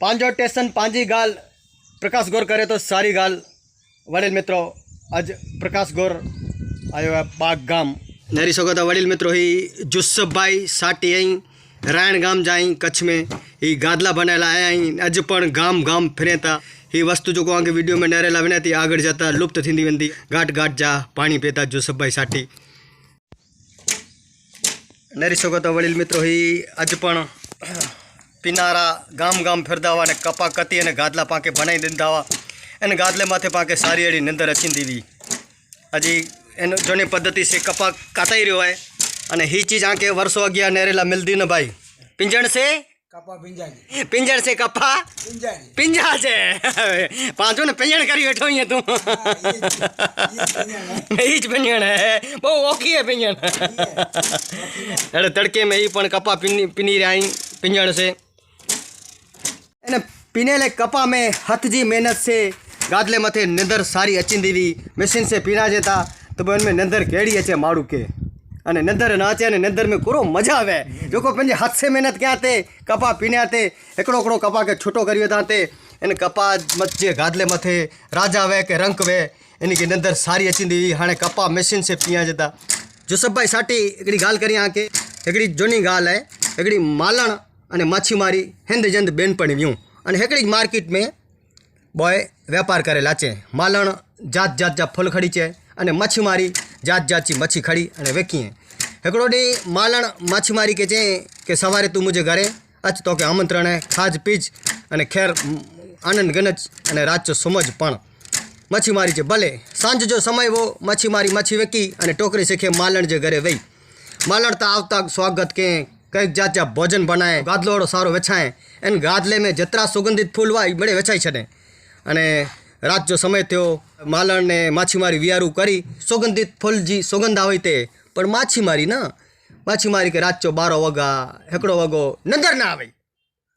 પાંજો station, પાંજી ગાલ, પ્રકાશ ગોર કરે તો સારી ગાલ. વડીલ મિત્રો, આજ પ્રકાશ ગોર આવ્યો બાગ ગામ. નરી શકો તો વડીલ મિત્રો હી જુસ્સભાઈ સાટી અહીં, રાયણ ગામ જાય કચ્છ મેં. એ ગાદલા બનેલા અહીં અજ પણ ગામ ગામ ફિરેતા. એ વસ્તુ જો આગે વીડિયો મેં નરેલા વિનાથી આગળ જતા લુપ્ત થીંદી વેંદી. ઘાટ ઘાટ જા પાણી પીતા જુસ્સભાઈ સાટી. નરી શકો તો વડીલ મિત્રો હી આજ પણ પિનારા ગામ ગામ ફેરદાવા અને કપા કતી અને ગાદલા પાકે બનાવી દીધાવા અને ગાદલેમાંથી માથે પાકે સારી એડી નિંદર અચી દીધી. હજી એનો જોની પદ્ધતિ છે કપા કાતાઈ રહ્યો હોય અને હી ચીજ આંકે વર્ષો અગિયાર નેરેલા મિલદી ને ભાઈ. પિંજણ છે? પિંજણ છે કપા? પિંજા છે. પાંચો ને પિંજણ કરી બેઠો અહીંયા તું. એ જ પિંજણ હે. બહુ ઓખી હે પિંજણ. અરે તડકે મેં એ પણ કપા પીની પીની રહ્યા પિંજણ છે. એને પીનેલે કપા में हथ जी मेहनत से गादले मथे निंदर सारी अचिंदी हुई मशीन से पीना जेता तो बन में निंदर केड़ी अचे माड़ू के અને નિંદર ન અચે અને નિંદર में પૂરો મજા આવે જોકો पंहिंजे हथ से महिनत कया ते कपा पीन्या ते हिकिड़ो हिकिड़ो कपा खे छुटो करियो था ते इन कपा जे गादले मथे राजा वे के रंक वे इन खे निंदर सारी अचींदी हुई हाणे कपा मशीन से पिया जेता जुसफभाई साटी हिकिड़ी ॻाल्हि करी आके हिकिड़ी जूनी ॻाल्हि आहे हिकिड़ी मालण અને માછીમારી હેંદજંદ બેનપણી વ્યૂ અને હેકડી માર્કેટ મેં બોય વેપાર કરેલા છે. માલણ જાત જાત જાત ફૂલ ખડી છે અને માછીમારી જાત જાતની મચ્છી ખડી અને વેકીએ હેકડો ડી માલણ માછીમારી કે છે કે સવારે તું મુજે ઘરે અચ તો કે આમંત્રણે ખાજ પીજ અને ખેર આનંદ ગનજ અને રાચો સમજ પણ. માછીમારી છે ભલે. સાંજ જો સમય વો માછીમારી મચ્છી વેકી અને ટોકરી શીખે માલણ જે ઘરે વહી. માલણ તો આવતા સ્વાગત કે કંઈક જાત જાત ભોજન બનાય, ગાદલોડો સારો વેચાય, એને ગાદલે મેં જેતરા સુગંધિત ફૂલ હોય બળે વેચાઈ ને. અને રાત જો સમય થયો, માલણને માછીમારી વિયારું કરી, સુગંધિત ફૂલ જે સુગંધ હોય તે, પણ માછીમારી ન. માછીમારી કે રાત જો બારો વગા હેકડો વગો નંદર ના આવે.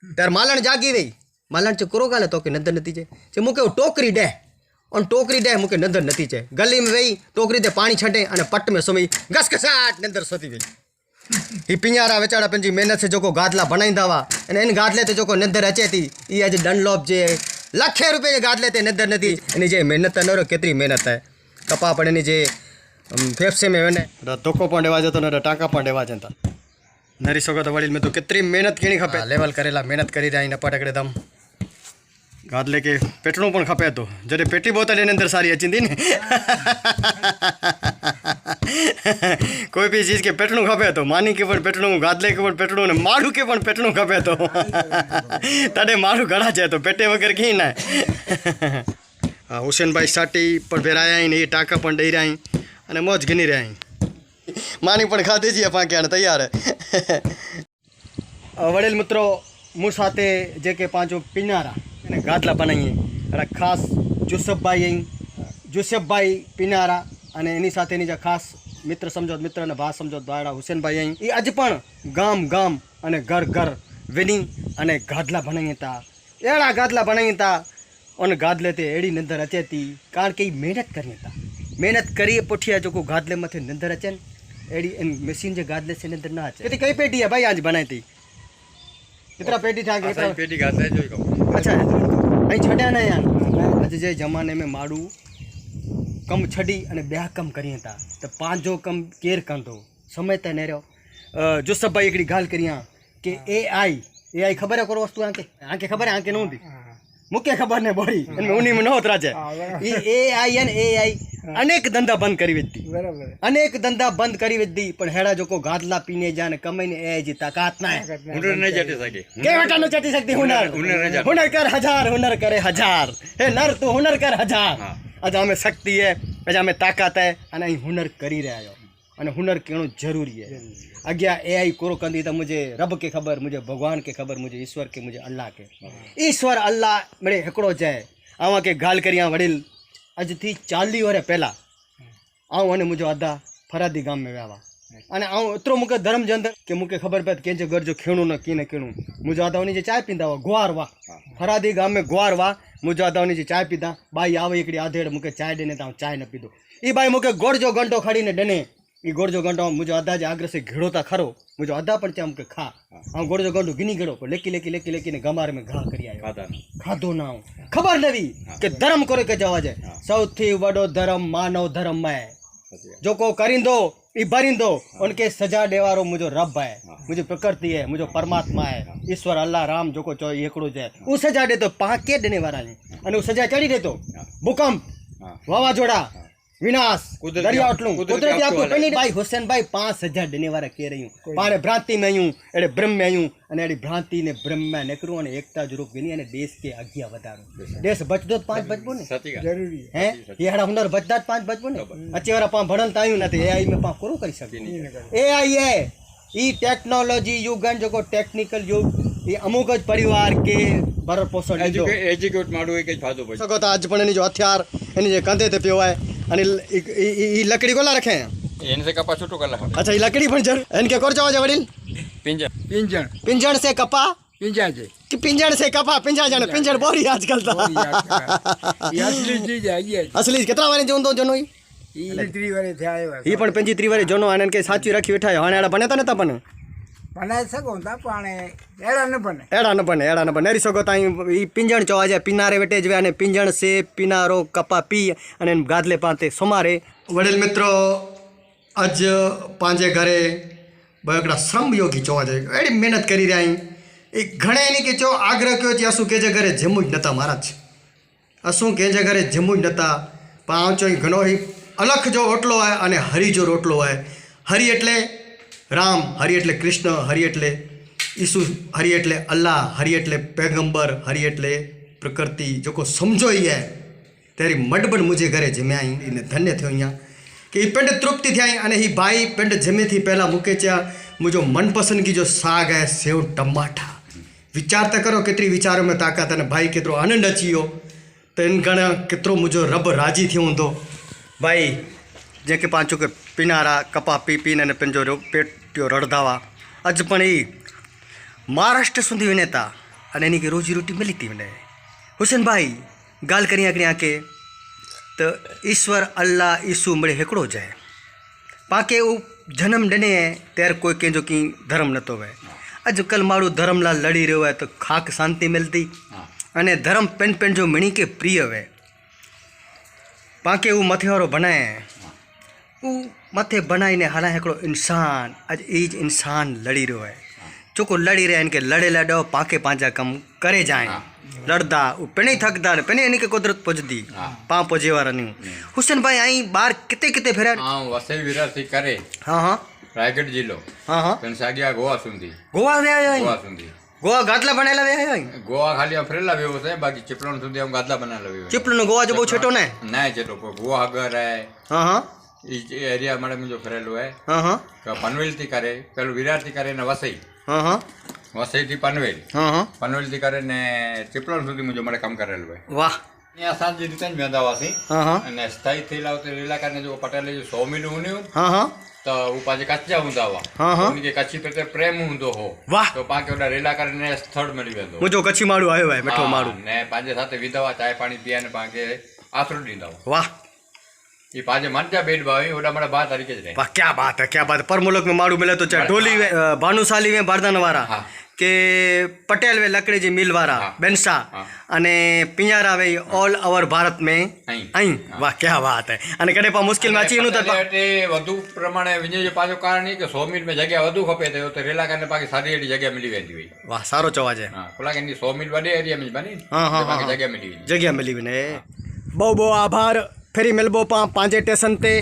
ત્યારે માલણ જાગી રહી માલણ છે કરો ગાલે તો કે નંદર નથી છે જે મૂકે ટોકરી ડે. અને ટોકરી ડે મૂકે નંદર નથી છે ગલીમાં વહી ટોકરી તે પાણી છટે અને પટ મેં સમય ઘસઘસાટ નંદર સોતી ગઈ. એ પિંજારા વેચાડા પંજી મહેનત છે જોકો ગાદલા બનાવી દાવા અને એને ગાદલે તે જોકો નિંદર અચે તી એ આજે ડનલોપ જે લખે રૂપિયા જે ગાદલે તે નિંદર નથી. એની જે મહેનત ન રહ્યો કેટલી મહેનત હે કપા પણ એની જે ફેફસે મેં એને. ધોકો પણ એવા જતો ને ટાંકા પણ એવા જતા. નરી શકો તો વડીલ મેં તો કેટલી મહેનત કેણી ખપે. લેવલ કરેલા મહેનત કરી રહ્યા ને પટકડે દમ. ગાદલે કે પેટણું પણ ખપે તો. જ્યારે પેટી બોતલ એની અંદર સારી અચીંદી ને. કોઈ બી ચીજ કે પેટલું ખપે તો માની કે પણ પેટલું ગાદલે કે પણ પેટલું ને માળું કે પણ પેટલું ખપે તો. તને માળું ઘણા છે તો પેટે વગર કી ના. હા હુસેનભાઈ સાટી પણ ભેરાયા ને એ ટાંકા પણ દઈ રહ્યા અને મોજ ગની રહ્યા માની પણ ખાધી છીએ પાંક્યા તૈયાર. વડેલ મિત્રો હું સાથે જે કે પાંચો પિનારા અને ગાદલા બનાવીએ. અને ખાસ જુસફભાઈ અહીં જુસફભાઈ પિનારા અને એની સાથે એની જે ખાસ મિત્ર સમજો મિત્ર અને ભા સમજો દ્વારા હુસેનભાઈ અહીં. એ આજે પણ ગામ ગામ અને ઘર ઘર વિની અને ગાદલા ભણાઈ હતા. એડા ગાદલા ભણાઈ હતા. અને ગાદલે તે એડી નિંદર હતી કારણ કે એ મહેનત કરી હતા. મહેનત કરીએ પોઠિયા જોકો ગાદલેમાંથી નિંદર અચે ને એડી એમ મશીન જે ગાદલે છે નિંદર ના અચે કઈ પેટી હે ભાઈ આજ બનાવી હતી? કેટલા પેટી થાય પેટી ગાદલે જોઈ અચ્છા અહીં છટ્યા ના આજે જે જમાને મેં મારું કમ છડી અને બે કમ કરી હતા. તો પાંચો કમ કેર કંધો. સમય તને રહ્યો. જોસફભાઈ એકડી ગાલ કરી કે એ આઈ એ આઈ ખબર કરો વસ્તુ? આંકે આંકે ખબર આંકે નહોતી મુખ્ય ખબર ને બોડી. અને ઉની ન ઉતરા છે એ આઈ અને એ આઈ અનેક ધંધા બંધ કરી દીધી બરાબર. અનેક ધંધા બંધ કરી દીધી પણ હેડા જોકો ગાદલા પીને જા ને કમાઈને એ જી તાકાત ના હુનર ન જટી શકે. કે વટા ન જટી શકતી? હુનર હુનર. કર હજાર હુનર કરે હજાર. હે નર તું હુનર કર હજાર. આજે અમે શક્તિ છે આજે અમે તાકાત છે અને અહીં હુનર કરી રહ્યા છો અને હુનર કેણું જરૂરી है अज्ञा ए आई कोरो कंदी तो मुझे रब के खबर मुझे भगवान के खबर मुझे ईश्वर के मुझे अल्लाह के ईश्वर अल्लाह मिड़े हिकिड़ो जाए आवा के गाल करिया वड़िल अज थी चाली वरे पहला आऊं अने मुझो अदा फरादी गाम में वियावा અને આવું એટલો મુકે ધર્મ જંતર કે મુકે ખબર પડે કે જે ગરજો ખેણું ન કીને કેણું. મુજાદાવની જે ચાય પીંદા ગોવારવા. ફરાદી ગામે ગોવારવા મુજાદાવની જે ચાય પીધા બાઈ આવે એકડી આધેડ મુકે ચાય દેને તા ચાય ન પીધો. એ બાઈ મુકે ગોરજો ગંટો ખાડીને ડને. એ ગોરજો ગંટો મુજો આધા જે આગ્રસે ઘેડોતા ખરો. મુજો આધા પણ ત્યાં મુકે ખા. આ ગોરજો ગંટો ગીની ગેડો પણ લેકી લેકી લેકી લેકીને ગમાર મેં ઘા કરી આવ્યો ખાધો ના. હું ખબર નવી કે ધર્મ કરે કે જવા જાય સૌથી વડો ધર્મ માનવ ધર્મ મેં જો કો કરીંદો ये भरिंदो उनके सजा डेवारो मुझो रब है मुझे प्रकृति है मुझो परमात्मा है ईश्वर अल्लाह राम जो को चो एकड़ो है वो सजा दे तो पाके देने वाला है और वो सजा चढ़ी दे तो भूकंप वावाजोड़ा વિનાશ. દરિયા આટલું. કુદરતી આપ્યું કઈ ભાઈ હુસેનભાઈ પાંચ હજાર ટેકનોલોજી યુગ ટેકનિકલ યુગ એ અમુક જ પરિવાર કે બરોબર એજ્યુકેટ માડું કઈ ફાદો આજ પણ એની જો હથિયાર એની જે કંધે પીવાય. અને એ લકડી કોલા રખે? એને સે કપા છૂટું કર લખા અચ્છા એ લકડી પણ જર એને કે કોર ચાવા છે વડીલ? પિંજણ. પિંજણ. પિંજણ સે કપા? પિંજા છે. કે પિંજણ સે કપા? પિંજા જાણે પિંજણ બોરી આજકાલ તો. એ અસલી ચીજ આવી અસલી કેટલા વારે જોન તો જનો ઈ? એ ત્રી વારે થયા આવ્યા પણ પંજી ત્રી વારે જોનો આને કે સાચી રાખી બેઠા હાણે આડા બને તા નતા પણ. બનાવી શકો તા પણ એડા ન બને. એડા ન બને એડા ન બને. નરી શકો તાઈ ઈ પિંજણ ચોવા જાય પિનારે વેટે જવે અને પિંજણ સે પિનારો કપા પી અને ગાદલે પાંતે સોમારે. વડીલ મિત્રો આજ પાંજે ઘરે બકડા શ્રમ યોગી ચોવા જાય. એડી મહેનત કરી રહ્યા એ ઘણે એની કે ચો આગ્રહ કયો છે શું કે જે ઘરે જમવું જ નતા મહારાજ. શું કે જે ઘરે જમવું જ નતા. પણ આમ ચો ઘણો અલખ જો રોટલો હોય અને હરી જો રોટલો હોય. હરી એટલે રામ હરિ એટલે કૃષ્ણ, હરિ એટલે ઈસુ, હરિ એટલે અલ્લાહ, હરિ એટલે પેગંબર, હરિ એટલે પ્રકૃતિ. જોકો સમજો યે તેરી મડબડ મુજે ઘરે જમ્યા એને ધન્ય થયો અહીંયા. કે એ પેંડ તૃપ્તિ થયા અને એ ભાઈ પેંડ જમેથી પહેલાં મૂકે છે. મુજો મનપસંદગી જો સાગ હે સેવ ટમાટા. વિચાર તો કરો કેતરી વિચારો મેં તાકાત અને ભાઈ કેતરો આનંદ અચી તો इन ઘણા કેતરો મુજો રબ રાજી થયો હૂંदो ભાઈ જેके પાંચો કે પીનારા, કપા પી પીને અને પેંજો પેટ તેઓ રડધાવા. આજ પણ એ મહારાષ્ટ્ર સુધી વિનેતા અને એની કે રોજીરોટી મળી હતી મને હુસેનભાઈ ગાલ કરી આગળ આંકે તો ઈશ્વર અલ્લાહ ઈસુ મળે હેકડો જાય. પાકે એવું જન્મ ડને ત્યારે કોઈ કહેજો કે ધર્મ નહોતો હોય આજકાલ મારું ધર્મલાલ લડી રહ્યો હોય તો ખાક શાંતિ મળતી અને ધર્મ પેન પેન જો મણી કે પ્રિય હોય પાકે એવું મથેવારો ભણાય. હું. મથે બનાવીને હાલા હેકડો ઇન્સાન. આજ એ જ ઇન્સાન લડી રહ્યો હોય ચોખ્ખો લડી રહ્યા એને કે લડેલા ડો પાકે પાંજા કમ કરે જાય. લડતા પેણી થકતા ને પેણી એની કે કુદરત પહોંચતી પા પહોંચે વાળાની હુસેનભાઈ અહીં બાર કિતે કિતે ફેર્યા? હા વસઈ વિરાથી કરે. હા હા. રાયગઢ જિલ્લો. હા હા. તન સાગ્યા ગોવા સુધી. ગોવા રહ્યા ગોવા સુધી. ગોવા ગાદલા બનાવેલા વે હે ગોવા ખાલી ફરેલા વેવો છે બાકી ચિપલણ સુધી આમ ગાદલા બનાવેલા વે ચિપલણ ગોવા જો બહુ છેટો ને? ના છેટો ગોવા આગળ હે હા હા. एरिया हमारे में जो फैलेल हुआ है हाँ हाँ पनवेल थी करे पहले विरार थी करे ने वसई हाँ हाँ વસઈ થી પનવેલ પનવેલથી કરીને ચીપલોન સુધી મુજબ મારે કામ કરેલું હોય. વાહ. અહીંયા સાંજ રીતે જ મેંદાવાસી અને સ્થાયી થઈ લાવતી લીલા કારણે જો પટેલે જો સો મિલ ઉન્યું તો હું પાછે કચ્ચા ઊંધાવા હું કે કચ્છી પ્રત્યે પ્રેમ ઊંધો હો. વાહ. તો પાકે ઓડા રેલા કરીને સ્થળ મળી વેંદો મુજો કચ્છી માળું આવ્યો હોય મેઠો માળું. ને પાંજે સાથે વિધવા ચાય પાણી પીયા ને પાંકે આથરો દીંદાવા વાહ. वाह એ પાંજે મનજા બેડ ભાવી ઓડા મારા બા તારીખે જ રહે वाह क्या बात है क्या बात है पर मुल्क में माण्हू मिले तो चाहे ढोली में अ, भानुशाली में बारदान वारा हाँ। કે પટેલ વે લકડી જી મિલ વારા હા. બેનસા હા. અને પિંજારા વે ઓલ ઓવર ભારત में અહીં. અહીં વાહ ક્યા વાત હે અને કડે પા મુશ્કેલ માં અચી નું તો પટેલે એટલે વધુ પ્રમાણે વિજય જે પાછો કારણ એ કે સો મિલ માં જગ્યા વધુ ખપે તો રેલા કરીને પાકી સારી એવી જગ્યા મળી વેંદી હોય વાહ સારો ચવા છે હા પેલા કે સો મિલ વડે એરિયા માં બની હા, હા, પાકી હા. જગ્યા મળી વેંદી જગ્યા મિલી ને બહુ બહુ આભાર ફેરી મિલબો પાંજે સ્ટેશન તે